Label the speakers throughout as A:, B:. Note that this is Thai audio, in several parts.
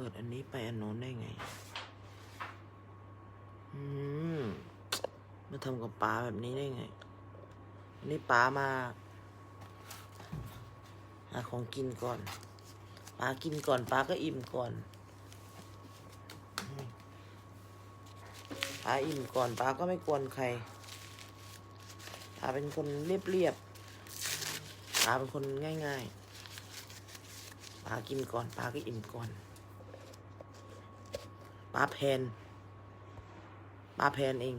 A: ปิดอันนี้ไปอันโน้นได้ไง อืม มาทำกับป๋าแบบนี้ได้ไง อันนี้ป๋ามาหาของกินก่อนป๋ากินก่อนป๋าก็อิ่มก่อนป๋าอิ่มก่อนป๋าก็ไม่กวนใครป๋าเป็นคนเรียบๆป๋าเป็นคนง่าย ๆป๋ากินก่อนป๋าก็อิ่มก่อน ป๋าแพนป๋าแพนเอง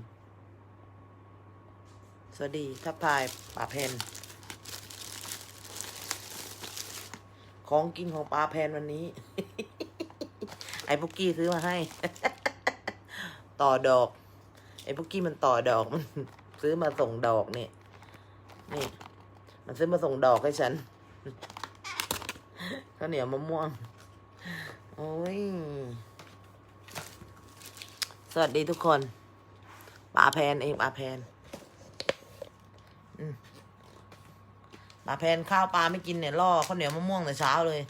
A: สวัสดีทักทายป่าเพน ของกินของปลาแพนวันนี้ ไอ้พุกกี้ซื้อมาให้ ต่อดอก ไอ้พุกกี้มันต่อดอกมันซื้อมาส่งดอกเนี่ยนี่ มันซื้อมาส่งดอกให้ฉันข้าวเหนียวมะม่วง โอ้ย สวัสดีทุกคนปลาแพนเองปลาแพนปลาแพนข้าวปลาไม่กินเนี่ยล่อข้าวเหนียวมะม่วงแต่เช้าเลย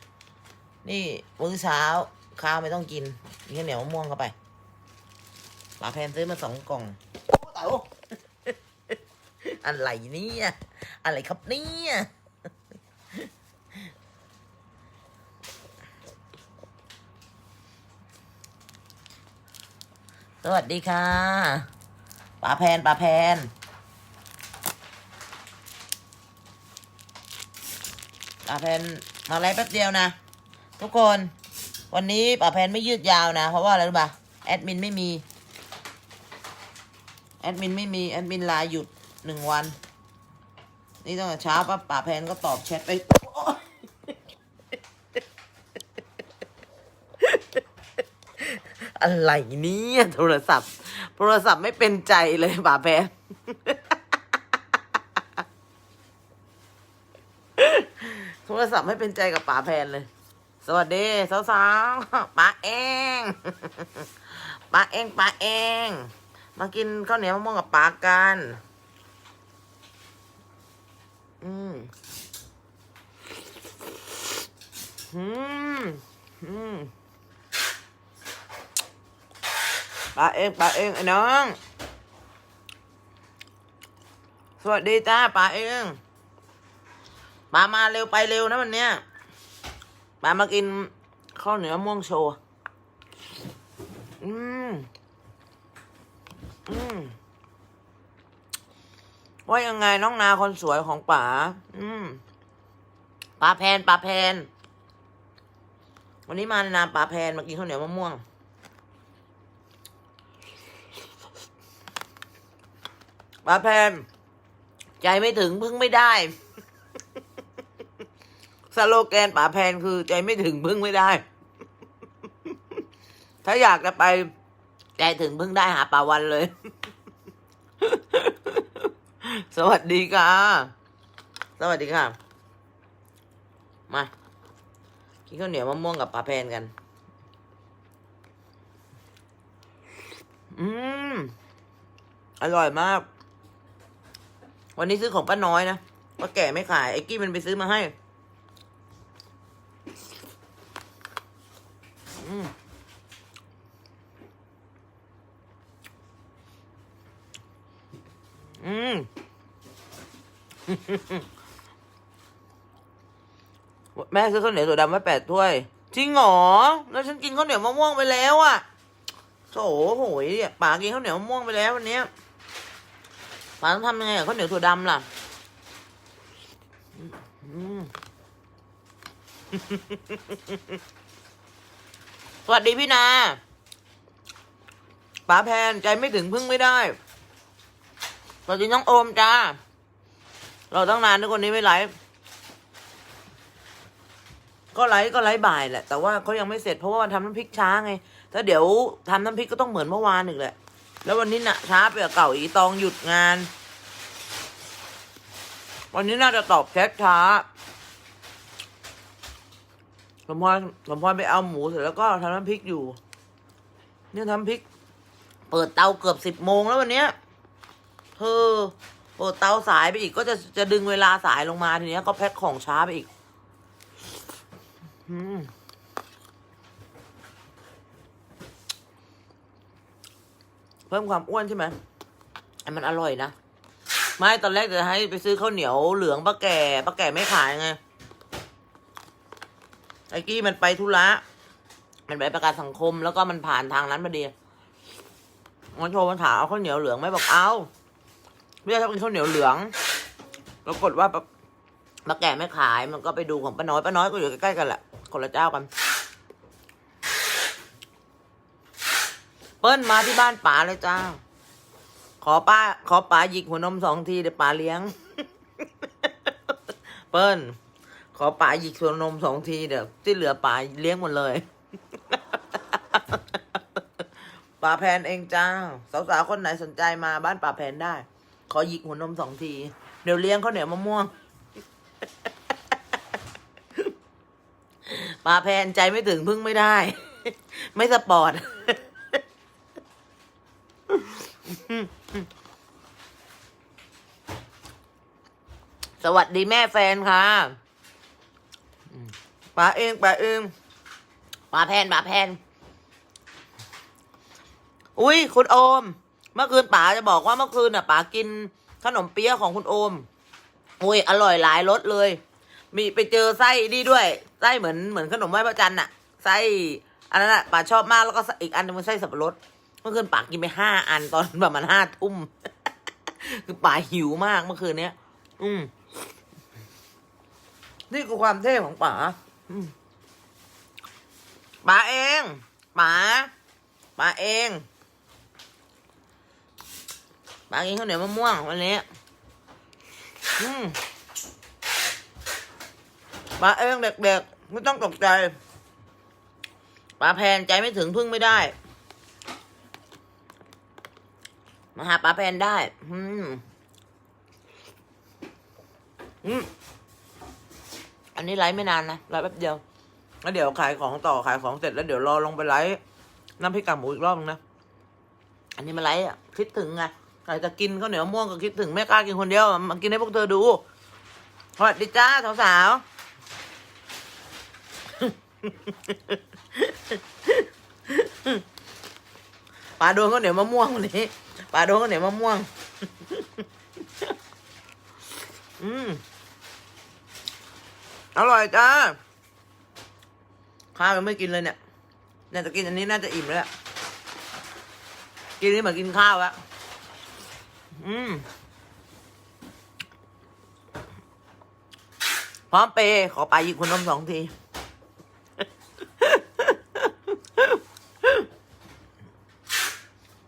A: นี่มื้อเช้าข้าวไม่ต้องกินมีข้าวเหนียวมะม่วงเข้าไปปลาแพนซื้อมาสองกล่องโอ้เต๋าอะไรเนี่ยอะไรครับเนี่ย สวัสดีค่ะปลาแพนปลาแพนป่าแพนมาไลฟ์แป๊บเดียวนะ ทุกคนวันนี้ป่าแพนไม่ยืดยาวนะ เพราะว่าอะไรรู้ป่ะแอดมินไม่มี แอดมินไม่มี แอดมินลาหยุดหนึ่งวัน นี่ตั้งแต่เช้าป่ะป่าแพนก็ตอบแชทไปโอะไรเนี่ยโทรศัพท์ โทรศัพท์ไม่เป็นใจเลยป่าแพนโทรศัพท์ไม่เป็นใจกับป๋าแพนเลย สวัสดีสาวๆป๋าเองป๋าเองป๋าเอง มากินข้าวเหนียวมะม่วงกับป๋ากัน อืมอืมอืม ป๋าเองป๋าเองไอ้น้อง สวัสดีจ้าป๋าเองป๋ามาเร็วไปเร็วนะวันเนี้ยป๋ามากินข้าวเหนียวมะม่วงโชว์อืมอืมว่ายังไงน้องนาคนสวยของป๋าอืมป๋าแพนป๋าแพน วันนี้มาในนามป๋าแพนมากินข้าวเหนียวมะม่วง ป๋าแพนใจไม่ถึงพึ่งไม่ได้ สโลแกนป๋าแพนคือ ใจไม่ถึงพึ่งไม่ได้ ถ้าอยากจะไป ใจถึงพึ่งได้หาป่าวันเลย สวัสดีค่ะ สวัสดีค่ะ มากินข้าวเหนียวมะม่วงกับป๋าแพนกัน อืม อร่อยมาก วันนี้ซื้อของป้าน้อยนะป้าแก่ไม่ขาย ไอ้กี้มันไปซื้อมาให้ อืมอืมแม่ซื้อข้าวเหนียวถั่วดำไว้แปดถ้วย จริงหรอ แล้วฉันกินข้าวเหนียวมะม่วงไปแล้วอะโถโหยเนี่ยป๋ากินข้าวเหนียวมะม่วงไปแล้ววันเนี้ย ป๋าต้องทำยังไงกับข้าวเหนียวถั่วดำล่ะสวัสดีพี่นาป๋าแพนใจไม่ถึงพึ่งไม่ได้สวัสดีน้องโอมจ้า เราตั้งนานทุกคนนี้ไม่ไลฟ์ก็ไลฟ์ก็ไลฟ์บ่ายแหละ แต่ว่าเขายังไม่เสร็จเพราะว่าทำน้ำพริกช้าไง ถ้าเดี๋ยวทำน้ำพริกก็ต้องเหมือนเมื่อวานอีกแหละ แล้ววันนี้น่ะช้าไปกับเก่าอีตองหยุดงาน วันนี้น่าจะตอบแชทช้าสมพรสมพรไปเอาหมูเสร็จแล้วก็ทำน้ำพริกอยู่เนี่ยทำพริก เปิดเตาเกือบสิบโมงแล้ววันเนี้ยเธอเปิดเตาสายไปอีกก็จะจะดึงเวลาสายลงมาทีเนี้ยก็แพ็คของช้าไปอีก อืม เพิ่มความอ้วนใช่ไหมไอ้มันอร่อยนะ ไม่ตอนแรกจะให้ไปซื้อข้าวเหนียวเหลืองป้าแก่ป้าแก่ไม่ขายไงไอ้กี้มันไปธุระมันไปประกาศสังคมแล้วก็มันผ่านทางนั้นพอดีมันโทรมาถามเอาข้าวเหนียวเหลืองไหมบอกเอาเรียกถ้าเป็นข้าวเหนียวเหลืองปรากฏว่าป้าป้าแก่ไม่ขายมันก็ไปดูของป้าน้อยป้าน้อยก็อยู่ใกล้ๆกันแหละคนละเจ้ากัน เปิ้ลมาที่บ้านป๋าเลยจ้า ขอป้า ขอป๋าหยิกหัวนมสองทีเดี๋ยวป๋าเลี้ยง เปิ้ลขอป๋าหยิกหัวนมสองทีเดี๋ยวที่เหลือป๋าเลี้ยงหมดเลยป๋าแพนเองจ้าสาวๆคนไหนสนใจมาบ้านป๋าแพนได้ ขอหยิกหัวนมสองที เดี๋ยวเลี้ยงข้าวเหนียวมะม่วงป๋าแพนใจไม่ถึงพึ่งไม่ได้ ไม่สปอร์ต สวัสดีแม่แฟนค่ะป๋าเองป๋าเองป๋าแพนป๋าแพน อุ้ยคุณโอม เมื่อคืนป๋าจะบอกว่าเมื่อคืนน่ะป๋ากินขนมเปี๊ยะของคุณโอมอุ้ยอร่อยหลายรสเลย มีไปเจอไส้นี่ด้วยไส้เหมือนเหมือนขนมไหว้พระจันทร์น่ะไส้อันนั้นน่ะป๋าชอบมากแล้วก็อีกอันนึงมันไส้สับปะรด เมื่อคืนป๋ากินไปห้าอันตอนประมาณห้าทุ่มคือป๋าหิวมากเมื่อคืนเนี้ย อืม นี่คือความเท่ของป๋าป๋าเองป๋าป๋าเองป๋ากินข้าวเหนียวมะม่วงวันนี้ อืมป๋าเองเด็กๆไม่ต้องตกใจป๋าแพนใจไม่ถึงพึ่งไม่ได้ มาหาป๋าแพนได้ อืม อืม อันนี้ไลฟ์ไม่นานนะไลฟ์แป๊บเดียว แล้วเดี๋ยวขายของต่อขายของเสร็จแล้วเดี๋ยวรอลงไปไลฟ์น้ำพริกกากหมูอีกรอบนึงนะ อันนี้มาไลฟ์อะ คิดถึงไงใครจะกินข้าวเหนียวม่วงก็คิดถึงไม่กล้ากินคนเดียว มากินให้พวกเธอดูสวัสดีจ้าสาวๆปลาโดนข้าวเหนียวมะม่วงวันนี้ ปลาโดนข้าวเนี่ยมะม่วง อืม อร่อยจ้า ข้าวยังไม่กินเลยเนี่ย น่าจะกินอันนี้น่าจะอิ่มแล้ว กินนี่เหมือนกินข้าวแล้วอืม พร้อมเปย์ขอไปยิงคนนมสองที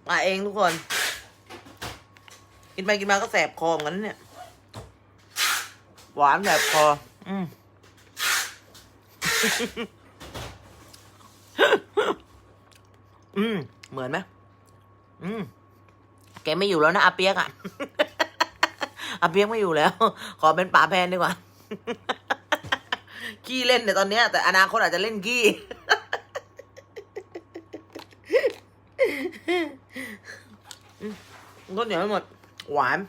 A: มาเองทุกคน กินไปกินมาก็แสบคอเหมือนกันนะเนี่ย หวานแสบคอ อืมอืม เหมือนไหมอืม แกไม่อยู่แล้วนะอาเปียกอะอาเปียกไม่อยู่แล้ว ขอเป็นป๋าแพนดีกว่า ขี้เล่นเนี่ยตอนเนี้ย แต่อนาคตอาจจะเล่นขี้อืมก็เหนียวไม่หมด หวาน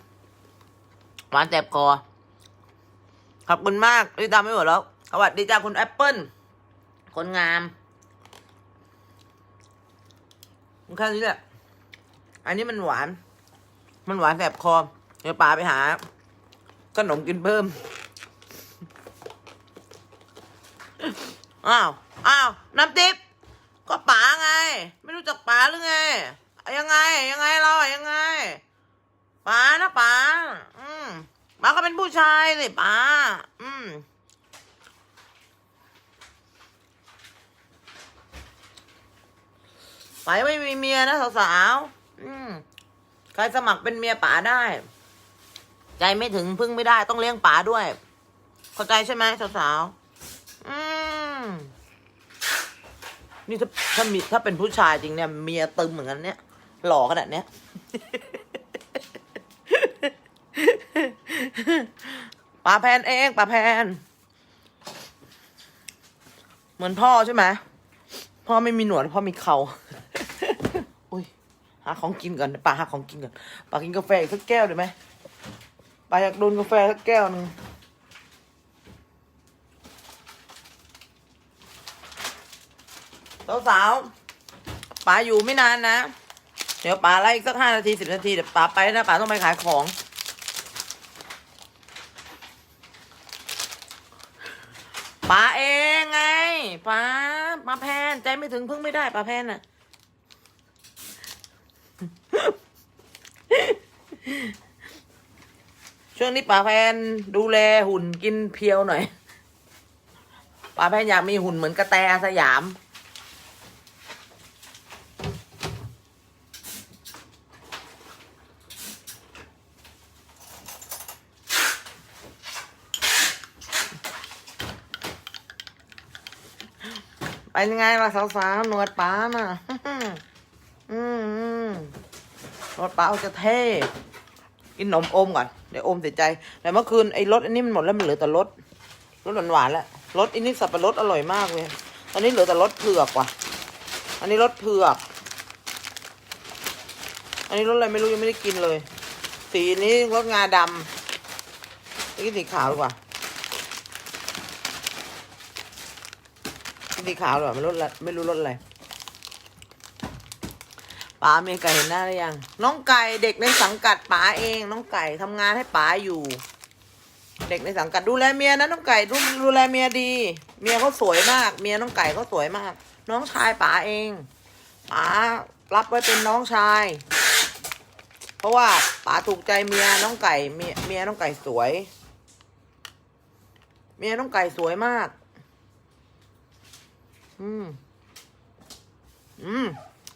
A: หวานแสบคอ ขอบคุณมากที่ตามไม่หมดแล้วสวัสดีจ้าคุณแอปเปิลคนงามแค่นี้แหละ อันนี้มันหวาน มันหวานแสบคอ เดี๋ยวป๋าไปหา ขนมกินเพิ่ม อ้าว อ้าว น้ำทิพย์ก็ป๋าไง ไม่รู้จักป๋าหรือไง ยังไง ยังไงเราอะยังไง ป๋านะป๋าอืมป๋าก็เป็นผู้ชายสิป๋าอืมป๋ายังไม่มีเมียนะสาวๆอืมใครสมัครเป็นเมียป๋าได้ ใจไม่ถึงพึ่งไม่ได้ต้องเลี้ยงป๋าด้วย เข้าใจใช่ไหมสาวๆอืมนี่ถ้าถ้ามีถ้าเป็นผู้ชายจริงเนี่ยเมียตึมเหมือนกันเนี่ยหล่อขนาดเนี้ย ป๋าแพนเองป๋าแพน เหมือนพ่อใช่ไหมพ่อไม่มีหนวดพ่อมีเขาอุ้ยหาของกินก่อนป๋าหาของกินก่อนป๋ากินกาแฟอีกสักแก้วได้ไหมป๋าอยากโดนกาแฟสักแก้วหนึ่งสาวๆป๋าอยู่ไม่นานนะ เดี๋ยวป๋าไล่อีกสักห้านาทีสิบนาที เดี๋ยวป๋าไปนะป๋าต้องไปขายของ ป๋าเองไงป๋าป๋าแพนใจไม่ถึงพึ่งไม่ได้ป๋าแพนอะช่วงนี้ป๋าแพนดูแลหุ่นกินเพียวหน่อยป๋าแพนอยากมีหุ่นเหมือนกระแตสยาม เป็นไงล่ะสาวๆหนวดป๋าน่ะอืมอืมหนวดป๋าเอาจะเท่ กินนมอมก่อน เดี๋ยวอมเสียใจ แต่เมื่อคืนไอ้รสอันนี้มันหมดแล้วมันเหลือแต่รส รสหวานๆแล้วรสอันนี้สับปะรดอร่อยมากเลย ตอนนี้เหลือแต่รสเผือกว่ะ อันนี้รสเผือก อันนี้รสอะไรไม่รู้ยังไม่ได้กินเลย สีนี้รสงาดำนี่สีขาวดีกว่า สีขาวหรอไม่รู้ละไม่รู้รสอะไรป๋าเมียไก่เห็นหน้าหรือยัง น้องไก่เด็กในสังกัดป๋าเอง น้องไก่ทำงานให้ป๋าอยู่ เด็กในสังกัดดูแลเมียนะน้องไก่ดูดูแลเมียดี เมียเขาสวยมาก เมียน้องไก่เขาสวยมาก น้องชายป๋าเองป๋ารับไว้เป็นน้องชาย เพราะว่าป๋าถูกใจเมียน้องไก่เมียเมียน้องไก่สวย เมียน้องไก่สวยมาก อืม อืม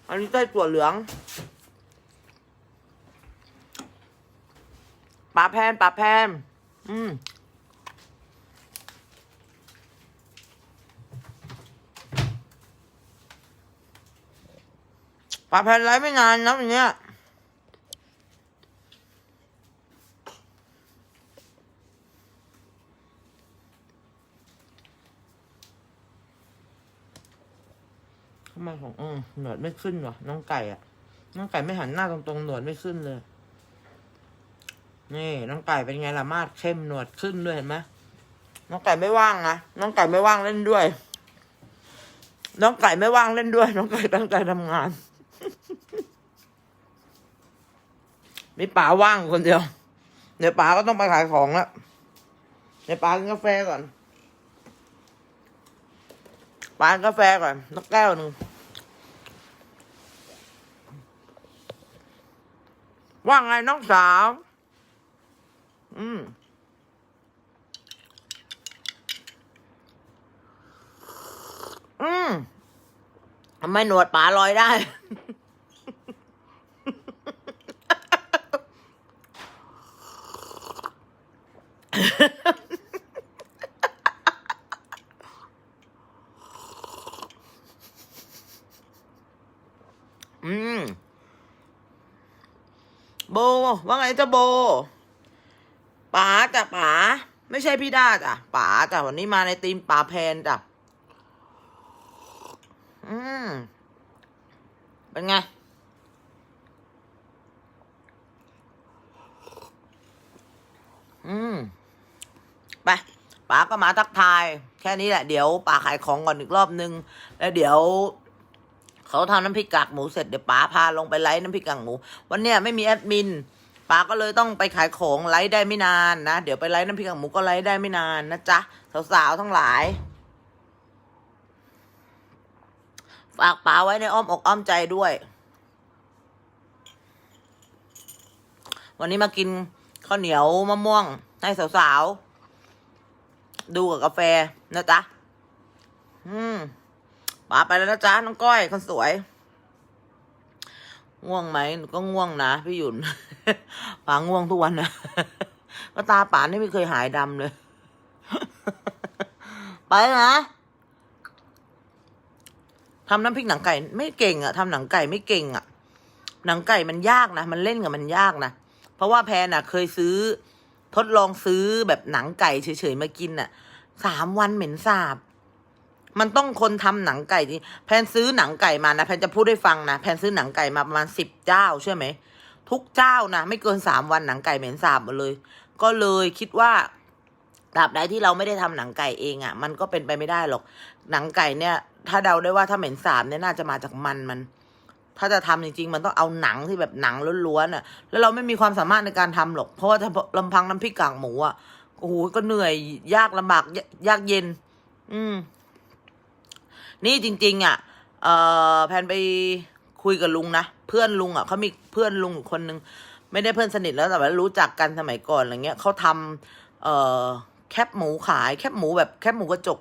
A: อันนี้ไส้ถั่วเหลือง ปลาแพนปลาแพนอืม ปลาแพนไร้ไม่นานนะอย่างเงี้ย ทำไมของอืมหนวดไม่ขึ้นวะน้องไก่อะน้องไก่ไม่หันหน้าตรงๆหนวดไม่ขึ้นเลย นี่ น้องไก่เป็นไงล่ะมาดเข้มหนวดขึ้นด้วยเห็นไหมน้องไก่ไม่ว่างนะน้องไก่ไม่ว่างเล่นด้วย น้องไก่ไม่ว่างเล่นด้วย น้องไก่ตั้งใจทำงานมีป๋าว่างคนเดียวเดี๋ยวป๋าก็ต้องไปขายของแล้วเดี๋ยวป๋ากินกาแฟก่อนป๋ากินกาแฟก่อนนกแก้วหนึ่ง ว่าไงน้องสาว อืมอืมทำไมหนวดป๋าลอยได้ อืม โบ ว่าไงจ้าโบป๋าจ้ะป๋าไม่ใช่พี่ด้าจ้ะป๋าจ้ะวันนี้มาในทีมป๋าแพนจ้ะอืมเป็นไงอืมไปป๋าก็มาทักทาย แค่นี้แหละเดี๋ยวป๋าขายของก่อนอีกรอบนึง แล้วเดี๋ยว เขาทำน้ำพริกกากหมูเสร็จเดี๋ยวป๋าพาลงไปไลฟ์น้ำพริกกากหมู วันเนี้ยไม่มีแอดมินป๋าก็เลยต้องไปขายของไลฟ์ได้ไม่นานนะ เดี๋ยวไปไลฟ์น้ำพริกกากหมูก็ไลฟ์ได้ไม่นานนะจ๊ะสาวๆทั้งหลาย ฝากป๋าไว้ในอ้อมอกอ้อมใจด้วย วันนี้มากินข้าวเหนียวมะม่วงให้สาวๆดูกับกาแฟนะจ๊ะอืม ป๋าไปแล้วนะจ๊ะน้องก้อยคนสวย ง่วงไหมหนูก็ง่วงนะพี่หยุนป๋าง่วงทุกวันนะก็ตาป๋านี่ไม่เคยหายดำเลย ไปนะทำน้ำพริกหนังไก่ ไม่เก่งอะทำหนังไก่ไม่เก่งอะหนังไก่มันยากนะมันเล่นกับมันยากนะเพราะว่าแพนอะเคยซื้อ ทดลองซื้อแบบหนังไก่เฉยๆมากินอะสามวันเหม็นสาบ มันต้องคนทำหนังไก่ที่แพนซื้อหนังไก่มานะแพนจะพูดให้ฟังนะแพนซื้อหนังไก่มาประมาณสิบเจ้าใช่ไหมทุกเจ้านะไม่เกินสามวันหนังไก่เหม็นสาบหมดเลย ก็เลยคิดว่าตราบใดที่เราไม่ได้ทำหนังไก่เองอะ่ะ มันก็เป็นไปไม่ได้หรอก หนังไก่เนี่ย ถ้าเดาได้ว่าถ้าเหม็นสาบเนี่ยน่าจะมาจากมันมัน ถ้าจะทำจริงๆ มันต้องเอาหนังที่แบบหนังล้วนๆอะ แล้วเราไม่มีความสามารถในการทำหรอก เพราะว่าถ้าลำพังน้ำพริกกากหมูอะโอ้โหก็เหนื่อยยากลำบากยยากเย็น อืม นี่จริง ๆ อะ เอ่อแพนไปคุยกับลุงนะ เพื่อนลุงอะเขามีเพื่อนลุงอีกคนนึง ไม่ได้เพื่อนสนิทแล้วแต่ว่ารู้จักกันสมัยก่อนอะไรเงี้ยเขาทำเออแคบหมูขายแคบหมูแบบแคบหมูกระจก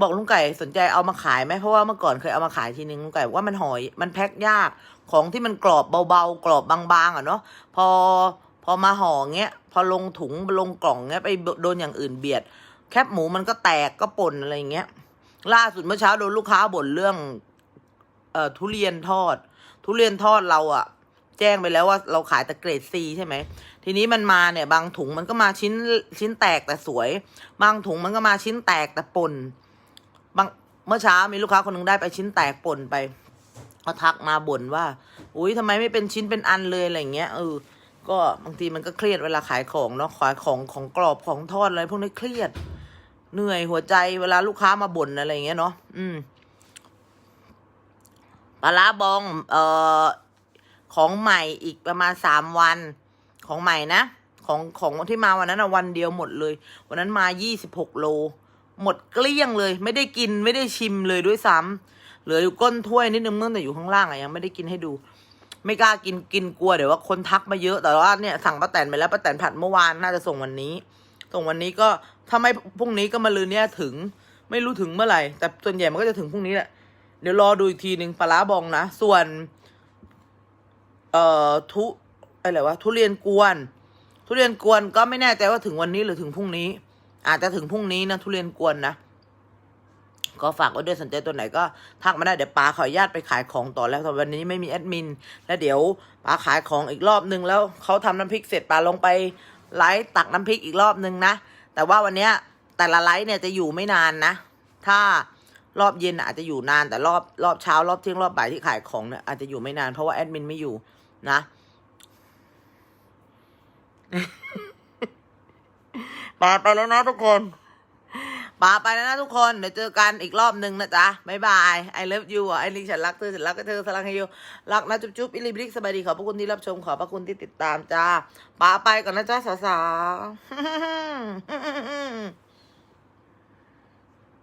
A: บอกลุงไก่สนใจเอามาขายไหมเพราะว่าเมื่อก่อนเคยเอามาขายทีนึงลุงไก่ว่ามันหอยมันแพ็คยากของที่มันกรอบเบาๆกรอบบางๆอะเนาะพอพอมาห่อเงี้ย พอลงถุงลงกล่องเงี้ยไปโดนอย่างอื่นเบียด แคบหมูมันก็แตกก็ป่นอะไรเงี้ย ล่าสุดเมื่อเช้าโดนลูกค้าบ่นเรื่อง เอ่อทุเรียนทอด ทุเรียนทอดเราอะแจ้งไปแล้วว่าเราขายแต่เกรดซีใช่ไหม ทีนี้มันมาเนี่ย บางถุงมันก็มาชิ้นชิ้นแตกแต่สวย บางถุงมันก็มาชิ้นแตกแต่ปนบางเมื่อเช้ามีลูกค้าคนหนึงได้ไปชิ้นแตกปนไปเขาทักมาบ่นว่า อุ้ยทำไมไม่เป็นชิ้นเป็นอันเลยอะไรเงี้ยเออ ก็บางทีมันก็เครียดเวลาขายของเนาะขายของของกรอบของทอดอะไรพวกนี้เครียด เหนื่อยหัวใจเวลาลูกค้ามาบ่นอะไรเงี้ยเนาะอืมปลาร้าบอง เอ่อ ของใหม่อีกประมาณสามวัน ของใหม่นะ ของของที่มาวันนั้นอะวันเดียวหมดเลย วันนั้นมายี่สิบหกโล หมดเกลี้ยงเลย ไม่ได้กินไม่ได้ชิมเลยด้วยซ้ำเหลืออยู่ก้นถ้วยนิดนึงตั้งแต่อยู่ข้างล่างอะยังไม่ได้กินให้ดู ไม่กล้ากินกินกลัวเดี๋ยวว่าคนทักมาเยอะแต่ว่าเนี่ยสั่งป้าแตนไปแล้วป้าแตนผัดเมื่อวานน่าจะส่งวันนี้ ส่งวันนี้ก็ ถ้าไม่พรุ่งนี้ก็มาลืนเนี่ยถึง ไม่รู้ถึงเมื่อไหร่ แต่ส่วนใหญ่มันก็จะถึงพรุ่งนี้แหละ เดี๋ยวรอดูอีกทีหนึ่งปลาร้าบองนะ ส่วน เอ่อทุอะไรวะทุเรียนกวน ทุเรียนกวนก็ไม่แน่ใจว่าถึงวันนี้หรือถึงพรุ่งนี้ อาจจะถึงพรุ่งนี้นะทุเรียนกวนนะก็ฝากไว้ด้วยสนใจตัวไหนก็ทักมาได้เดี๋ยวป้าขออนุญาตไปขายของต่อแล้วแต่วันนี้ไม่มีแอดมิน แล้วเดี๋ยวป้าขายของอีกรอบนึงแล้วเขาทำน้ำพริกเสร็จป้าลงไปไลฟ์ตักน้ำพริกอีกรอบนึงนะ แต่ว่าวันเนี้ยแต่ละไลฟ์เนี่ยจะอยู่ไม่นานนะ ถ้ารอบเย็นอาจจะอยู่นานแต่รอบรอบเช้ารอบเที่ยงรอบบ่ายที่ขายของเนี่ยอาจจะอยู่ไม่นานเพราะว่าแอดมินไม่อยู่นะปาไปแล้วนะทุกคน ปาไปแล้วนะทุกคนเดี๋ยวเจอกันอีกรอบหนึ่งนะจ๊ะบ๊ายบาย I love you อะไอลิงฉันรักเธอฉันรักก็เธอสลังให้ยูรักนะจุ๊บจุ๊บอิลิบลิกสบายดีขอบพระคุณที่รับชมขอบพระคุณที่ติดตามจ้าปาไปก่อนนะจ๊ะสาวๆ